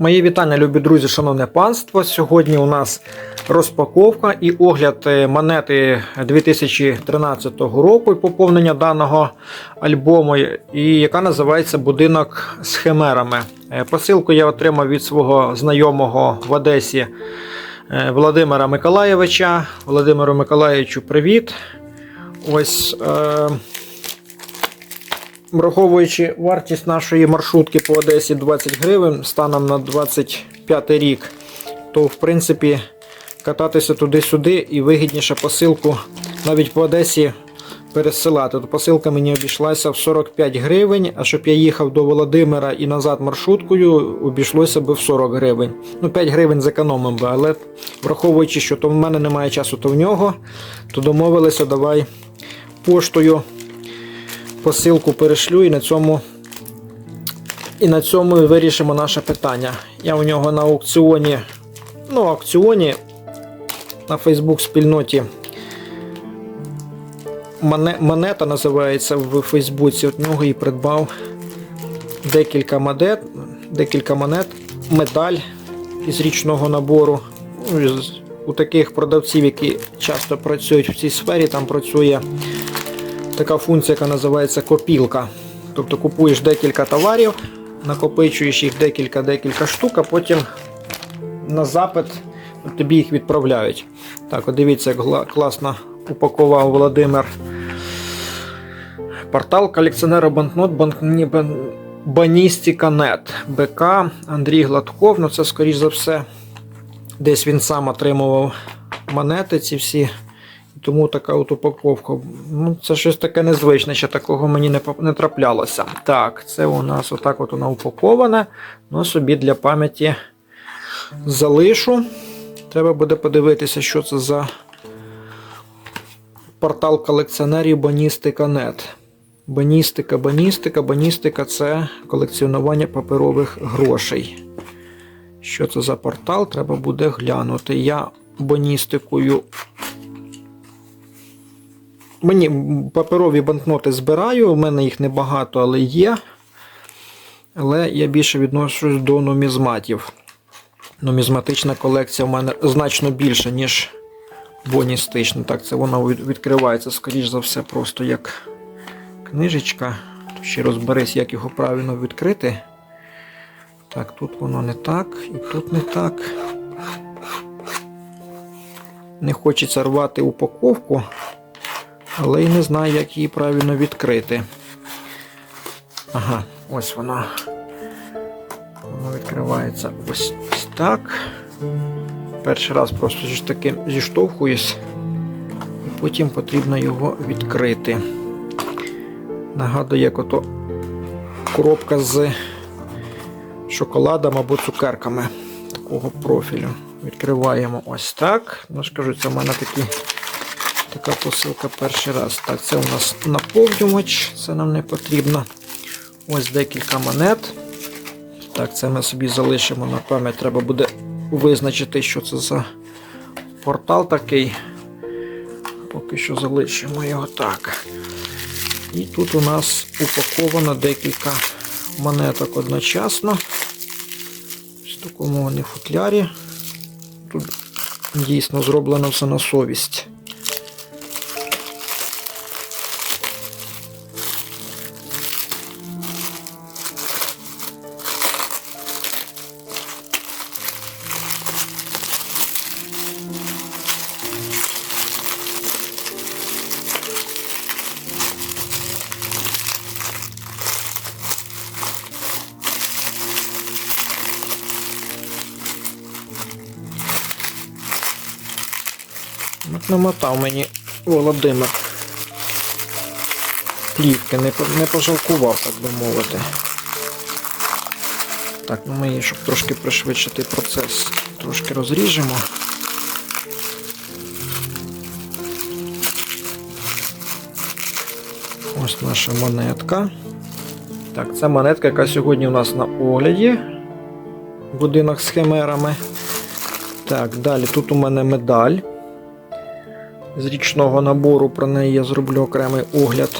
Мої вітання, любі друзі, шановне панство. Сьогодні у нас розпаковка і огляд е, монети 2013 року і поповнення даного альбому, і яка називається Будинок з химерами. Е, Посилку я отримав від свого знайомого в Одесі е, Володимира Миколаєвича. Володимиру Миколаєвичу, привіт. Ось. Е- Враховуючи вартість нашої маршрутки по Одесі 20 гривень станом на 25 рік, то в принципі кататися туди-сюди і вигідніше посилку навіть по Одесі пересилати. То посилка мені обійшлася в 45 гривень, а щоб я їхав до Володимира і назад маршруткою, обійшлося би в 40 гривень. Ну, 5 гривень зекономив би, але враховуючи, що то в мене немає часу, то в нього, то домовилися, давай поштою посилку перешлю і на цьому і на цьому вирішимо наше питання. Я у нього на аукціоні, ну, аукціоні на Фейсбук спільноті монета називається в Фейсбуці. От нього і придбав декілька монет, декілька монет, медаль із річного набору. Ну, У таких продавців, які часто працюють в цій сфері, там працює така функція, яка називається копілка. Тобто купуєш декілька товарів, накопичуєш їх декілька-декілька штук, а потім на запит тобі їх відправляють. Так, от дивіться, як класно упакував Володимир портал колекціонера банкнот банкні, бан, Баністика.нет БК Андрій Гладков. Ну це, скоріш за все, десь він сам отримував монети ці всі. Тому така от упаковка. Ну, це щось таке незвичне, ще такого мені не, не траплялося. Так, це у нас отак от воно упаковане. Ну, собі для пам'яті залишу. Треба буде подивитися, що це за портал колекціонерів Баністика.нет. Баністика, баністика, баністика це колекціонування паперових грошей. Що це за портал? Треба буде глянути. Я баністикою Мені паперові банкноти збираю, у мене їх небагато, але є. Але я більше відношусь до нумізматів. Нумізматична колекція в мене значно більша, ніж боністична. Так, це вона відкривається, скоріш за все, просто як книжечка. Ще розберись, як його правильно відкрити. Так, тут воно не так, і тут не так. Не хочеться рвати упаковку але й не знаю, як її правильно відкрити. Ага, ось вона. Воно відкривається ось, так. Перший раз просто ж таким зіштовхуюсь, і потім потрібно його відкрити. Нагадую, як ото коробка з шоколадом або цукерками такого профілю. Відкриваємо ось так. Ну, ж кажу, це в мене такі Така посилка перший раз. Так, це у нас наповнювач, це нам не потрібно. Ось декілька монет. Так, це ми собі залишимо на пам'ять. Треба буде визначити, що це за портал такий. Поки що залишимо його так. І тут у нас упаковано декілька монеток одночасно. В такому вони футлярі. Тут дійсно зроблено все на совість. Намотав мені Володимир. Плівки не, не пожалкував, так би мовити. Так, ну ми її, щоб трошки пришвидшити процес, трошки розріжемо. Ось наша монетка. Так, це монетка, яка сьогодні у нас на огляді. Будинок з химерами. Так, далі тут у мене медаль. З річного набору про неї я зроблю окремий огляд.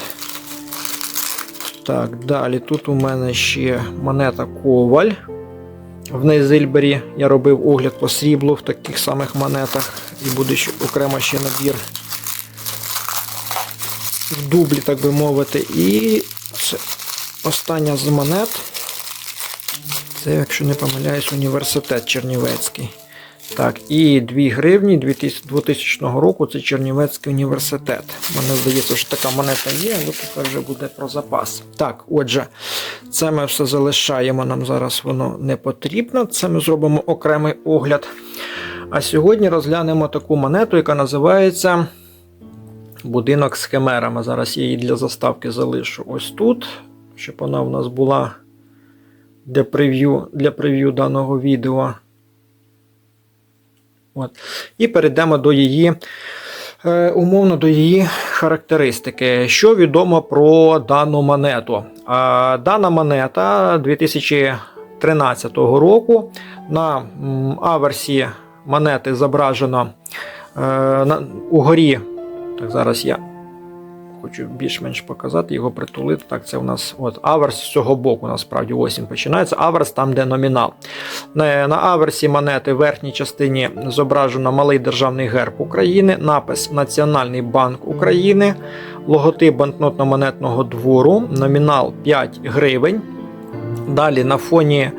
Так, далі тут у мене ще монета Коваль. в Нейзильбері. Я робив огляд по сріблу в таких самих монетах. І буде ще окремо ще набір в дублі, так би мовити. І це остання з монет. Це, якщо не помиляюсь, університет Чернівецький. Так, і 2 гривні 2000 року це Чернівецький університет. Мене здається, що така монета є, але тепер вже буде про запас. Так, отже, це ми все залишаємо. Нам зараз воно не потрібно. Це ми зробимо окремий огляд. А сьогодні розглянемо таку монету, яка називається Будинок з химерами. Зараз я її для заставки залишу ось тут, щоб вона в нас була для прев'ю, для прев'ю даного відео. От. І перейдемо до її, е, умовно до її характеристики. Що відомо про дану монету? Дана монета 2013 року на аверсі монети зображено е, угорі. Так, зараз я хочу більш-менш показати, його притулити. Так, це у нас от аверс з цього боку, насправді ось починається. Аверс там, де номінал. На, аверсі монети в верхній частині зображено малий державний герб України, напис Національний банк України, логотип банкнотно-монетного двору, номінал 5 гривень. Далі на фоні е,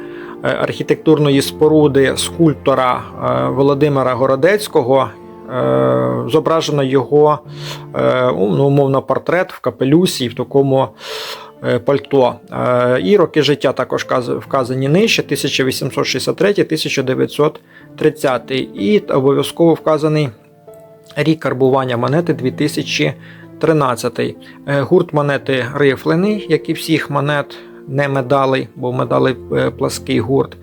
архітектурної споруди скульптора е, Володимира Городецького зображено його е, ну, умовно портрет в капелюсі і в такому е, пальто. Е, І роки життя також вказані нижче: 1863-1930. І обов'язково вказаний рік карбування монети 2013. Е, Гурт монети рифлений, як і всіх монет, не медалей, бо медалей е, плаский гурт.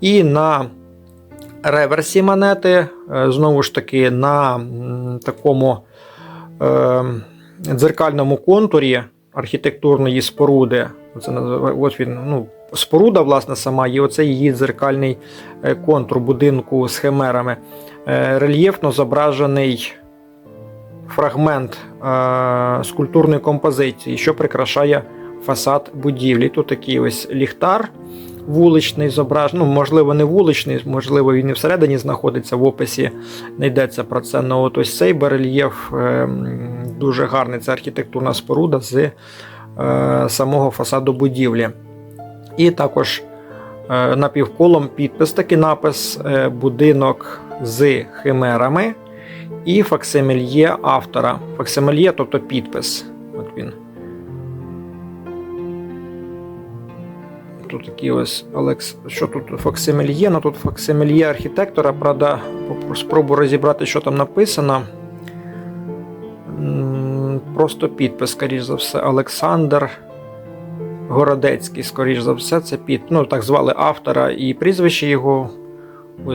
І на реверсі монети, е, знову ж таки, на такому е, дзеркальному контурі архітектурної споруди. Це ось він, ну, споруда, власне, сама, і оце її дзеркальний е, контур будинку з химерами. Рельєфно зображений фрагмент скульптурної композиції, що прикрашає фасад будівлі. Тут такий ось ліхтар вуличний зображений, ну, можливо, не вуличний, можливо, він і всередині знаходиться в описі, не йдеться про це. Ну, от ось цей барельєф е, дуже гарний. Це архітектурна споруда з е, самого фасаду будівлі. І також е, напівколом підпис, такий напис е, будинок з химерами і факсимільє автора. Факсимільє, тобто підпис. От він. Тут такий ось Олекс. Що тут факсимільє? Ну тут факсимільє архітектора. Правда, спробую розібрати, що там написано. Просто підпис, скоріш за все, Олександр Городецький, скоріш за все, це під. Ну, так звали автора і прізвище його.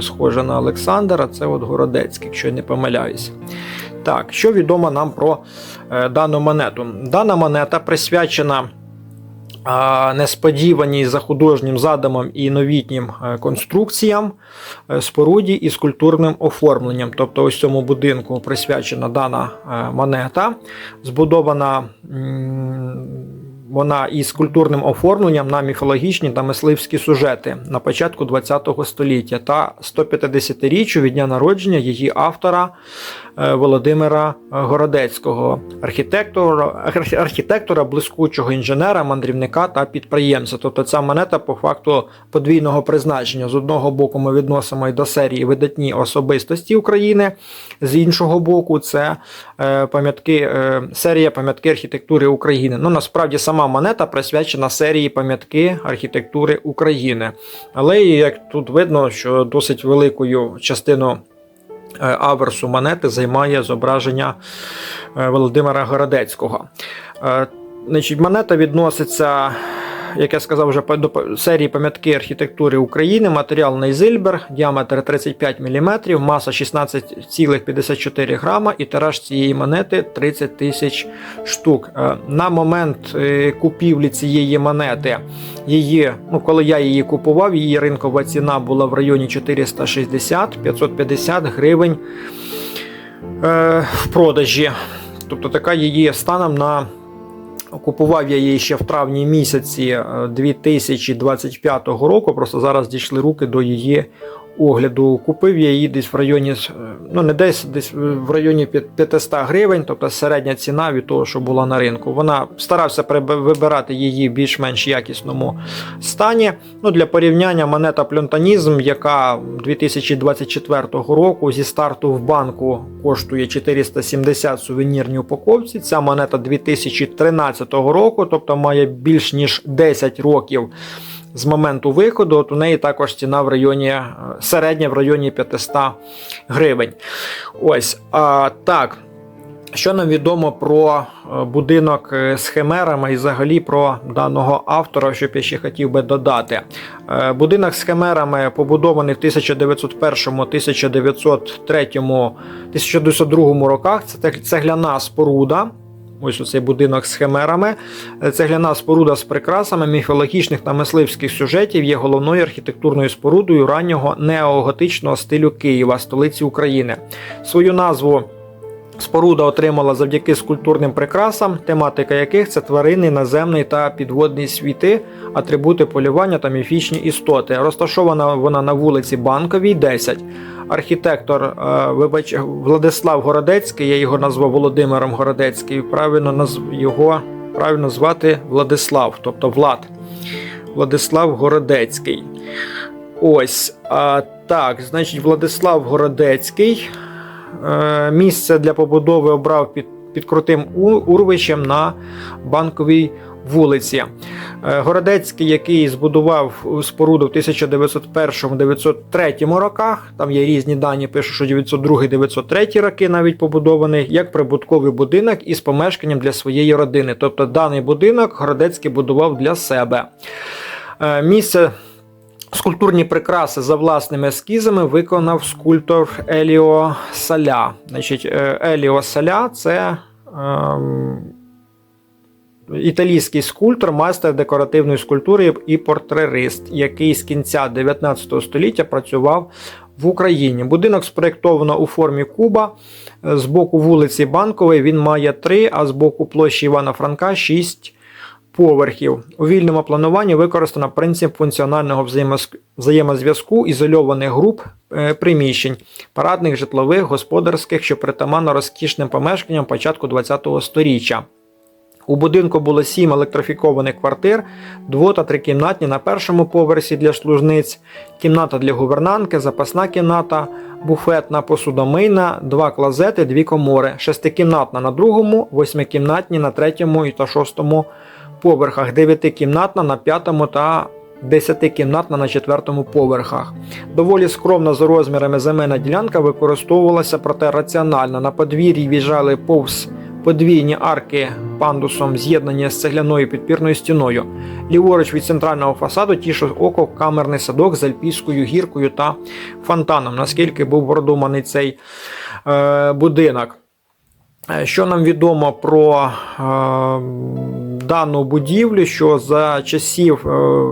Схоже на Олександра, це от Городецький, якщо я не помиляюсь. Так, що відомо нам про е, дану монету? Дана монета присвячена несподіваній за художнім задумом і новітнім е, конструкціям, е, споруді і скульптурним оформленням. Тобто, ось цьому будинку присвячена дана е, монета, збудована вона із культурним оформленням на міфологічні та мисливські сюжети на початку ХХ століття та 150-річчю від дня народження її автора Володимира Городецького, архітектора, архітектора, блискучого інженера, мандрівника та підприємця. Тобто ця монета по факту подвійного призначення. З одного боку, ми відносимо і до серії видатні особистості України, з іншого боку, це е, пам'ятки, е, серія пам'ятки архітектури України. Ну насправді сама монета присвячена серії пам'ятки архітектури України. Але як тут видно, що досить великою частину е, аверсу монети займає зображення е, Володимира Городецького. Е, Значить, монета відноситься, як я сказав, вже до серії пам'ятки архітектури України, матеріал Нейзильбер, діаметр 35 мм, маса 16,54 грама і тираж цієї монети 30 тисяч штук. Е, На момент е, купівлі цієї монети, її, ну, коли я її купував, її ринкова ціна була в районі 460-550 гривень е, в продажі. Тобто така її станом на Купував я її ще в травні місяці е, 2025 року. Просто зараз дійшли руки до її огляду. Купив я її десь в районі, е, ну не десь, десь в районі 500 гривень, тобто середня ціна від того, що була на ринку. Вона старався вибирати її в більш-менш якісному стані. Ну, для порівняння монета Плюнтанізм, яка 2024 року зі старту в банку коштує 470 в сувенірній упаковці. Ця монета 2013 року, тобто має більш ніж 10 років з моменту виходу. От у неї також ціна в районі е, середня в районі 500 гривень. Ось а, так. Що нам відомо про е, будинок е, з химерами і взагалі про даного автора, що б я ще хотів би додати? Будинок з химерами побудований в 1901, 1903, 1902 роках. Це цегляна споруда. Ось оцей будинок з химерами. Цегляна споруда з прикрасами міфологічних та мисливських сюжетів є головною архітектурною спорудою раннього неоготичного стилю Києва, столиці України. Свою назву Споруда отримала завдяки скульптурним прикрасам, тематика яких це тварини, наземний та підводний світи, атрибути полювання та міфічні істоти. Розташована вона на вулиці Банковій, 10. Архітектор е, вибач, Владислав Городецький, я його назвав Володимиром Городецький. Правильно назв його правильно звати Владислав, тобто Влад. Владислав Городецький. Ось а, так, значить, Владислав Городецький. Е, місце для побудови обрав під, під крутим урвищем на банковій вулиці. Е, Городецький, який збудував споруду в 1901-1903 роках, там є різні дані, пишуть, що 902-903 роки навіть побудований, як прибутковий будинок із помешканням для своєї родини. Тобто даний будинок Городецький будував для себе. Е, Місце Скульптурні прикраси за власними ескізами виконав скульптор Еліо Саля. Значить, е, Еліо Саля це ем, італійський скульптор, майстер декоративної скульптури і портрерист, який з кінця 19 століття працював в Україні. Будинок спроєктовано у формі куба. З боку вулиці Банкової він має 3, а з боку площі Івана Франка 6 поверхів. У вільному плануванні використано принцип функціонального взаємозв'язку ізольованих груп е, приміщень, парадних, житлових, господарських, що притаманно розкішним помешканням початку ХХ століття. У будинку було сім електрифікованих квартир, дво- та трикімнатні на першому поверсі для служниць, кімната для гувернантки, запасна кімната, буфетна посудомийна, два клозети, дві комори, шестикімнатна на другому, восьмикімнатні на третьому і та шостому поверхах, дев'ятикімнатна на п'ятому та десятикімнатна на четвертому поверхах. Доволі скромна за розмірами земельна ділянка використовувалася, проте раціонально. На подвір'ї в'їжджали повз подвійні арки пандусом, з'єднані з цегляною підпірною стіною. Ліворуч від центрального фасаду тішив око камерний садок з альпійською гіркою та фонтаном, наскільки був продуманий цей е, будинок. Е, Що нам відомо про е, дану будівлю, що за часів е,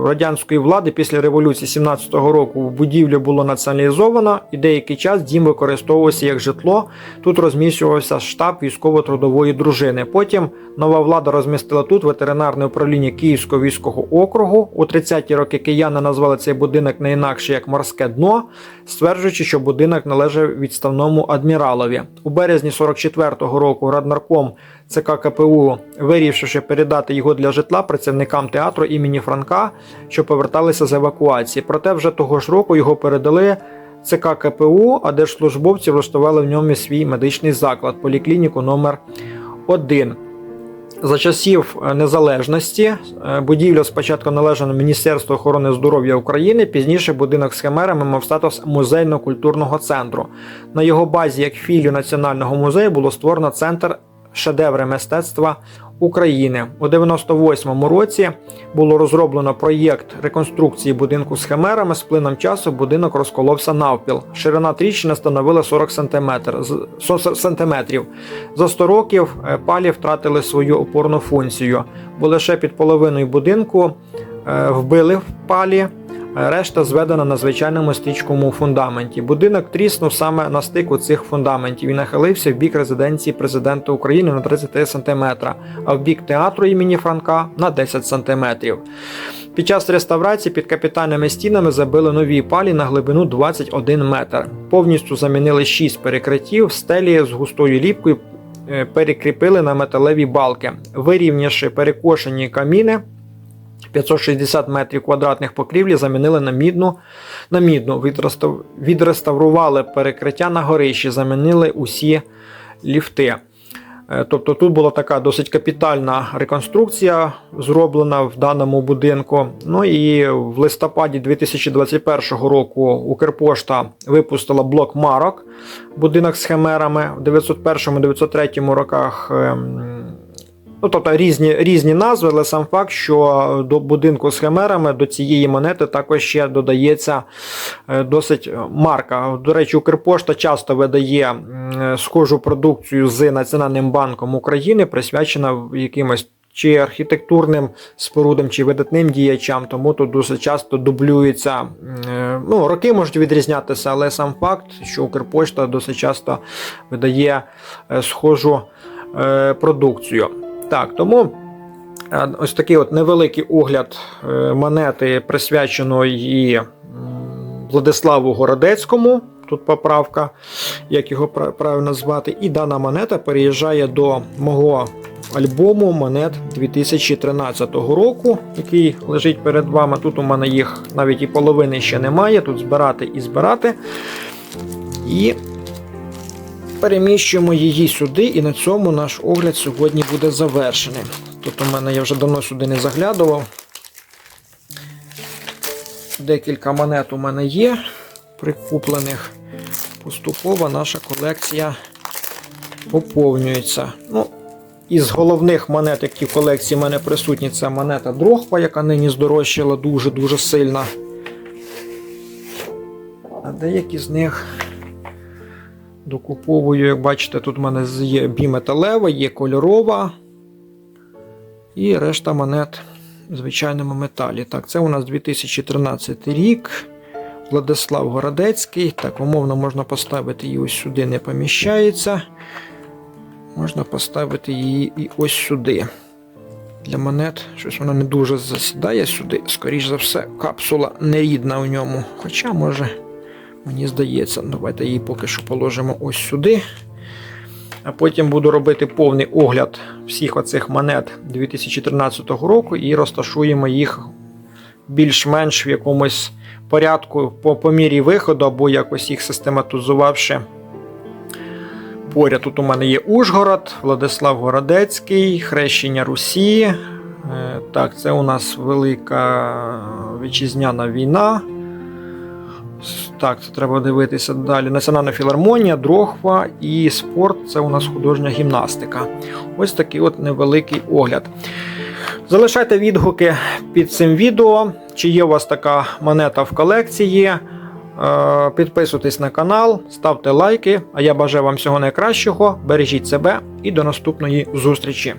радянської влади після революції 17-го року будівлю було націоналізовано і деякий час дім використовувався як житло. Тут розміщувався штаб військово-трудової дружини. Потім нова влада розмістила тут ветеринарне управління Київського військового округу. У 30-ті роки кияни назвали цей будинок не інакше як морське дно, стверджуючи, що будинок належав відставному адміралові. У березні 44-го року раднарком ЦК КПУ, вирішивши передати його для житла працівникам театру імені Франка, що поверталися з евакуації. Проте вже того ж року його передали ЦК КПУ, а держслужбовці влаштували в ньому свій медичний заклад поліклініку номер 1 за часів е, незалежності е, будівля спочатку належала Міністерству охорони здоров'я України. Пізніше будинок з химерами мав статус музейно-культурного центру. На його базі, як філію національного музею, було створено центр шедеври мистецтва України. У 98-му році було розроблено проєкт реконструкції будинку з химерами. З плином часу будинок розколовся навпіл. Ширина тріщини становила 40 см. сантиметрів. За 100 років е, палі втратили свою опорну функцію, бо лише під половиною будинку е, вбили в палі, решта зведена на звичайному стрічковому фундаменті. Будинок тріснув саме на стику цих фундаментів і нахилився в бік резиденції президента України на 33 см, а в бік театру імені Франка на 10 см. Під час реставрації під капітальними стінами забили нові палі на глибину 21 метр. Повністю замінили 6 перекриттів, стелі з густою ліпкою е, перекріпили на металеві балки, вирівнявши перекошені каміни. 560 метрів квадратних покрівлі замінили на мідну. На мідну відреставрували перекриття на горищі, замінили усі ліфти. Е, Тобто тут була така досить капітальна реконструкція зроблена в даному будинку. Ну і в листопаді 2021 року Укрпошта випустила блок марок, будинок з химерами в 901-903 роках. Ну, тобто різні, різні назви, але сам факт, що до будинку з химерами, до цієї монети також ще додається е, досить марка. До речі, Укрпошта часто видає схожу продукцію з Національним банком України, присвячена якимось чи архітектурним спорудам, чи видатним діячам, тому тут досить часто дублюється. е, Ну, роки можуть відрізнятися, але сам факт, що Укрпошта досить часто видає е, схожу е, продукцію. Так, тому е, ось такий от невеликий огляд е, монети присвяченої Владиславу Городецькому. Тут поправка, як його правильно звати. І дана монета переїжджає до мого альбому монет 2013 року, який лежить перед вами. Тут у мене їх навіть і половини ще немає. Тут збирати і збирати. І переміщуємо її сюди, і на цьому наш огляд сьогодні буде завершений. Тут у мене я вже давно сюди не заглядував. Декілька монет у мене є прикуплених. Поступово наша колекція поповнюється. Ну, із головних монет, які в колекції в мене присутні, це монета Дрохпа, яка нині здорожчала дуже-дуже сильно. А деякі з них докуповую, як бачите, тут в мене є біметалева, є кольорова. І решта монет в звичайному металі. Так, це у нас 2013 рік. Владислав Городецький. Так, умовно можна поставити її ось сюди, не поміщається. Можна поставити її і ось сюди. Для монет щось вона не дуже засідає сюди. Скоріш за все, капсула нерідна в ньому. Хоча, може, мені здається, давайте її поки що положимо ось сюди. А потім буду робити повний огляд всіх оцих монет 2013 року і розташуємо їх більш-менш в якомусь порядку по, по мірі виходу, або якось їх систематизувавши. Поряд тут у мене є Ужгород, Владислав Городецький, Хрещення Русі. Е, Так, це у нас велика вітчизняна війна. Так, це треба дивитися далі. Національна філармонія, Дрохва і спорт це у нас художня гімнастика. Ось такий от невеликий огляд. Залишайте відгуки під цим відео, чи є у вас така монета в колекції. Е, Підписуйтесь на канал, ставте лайки. А я бажаю вам всього найкращого. Бережіть себе і до наступної зустрічі.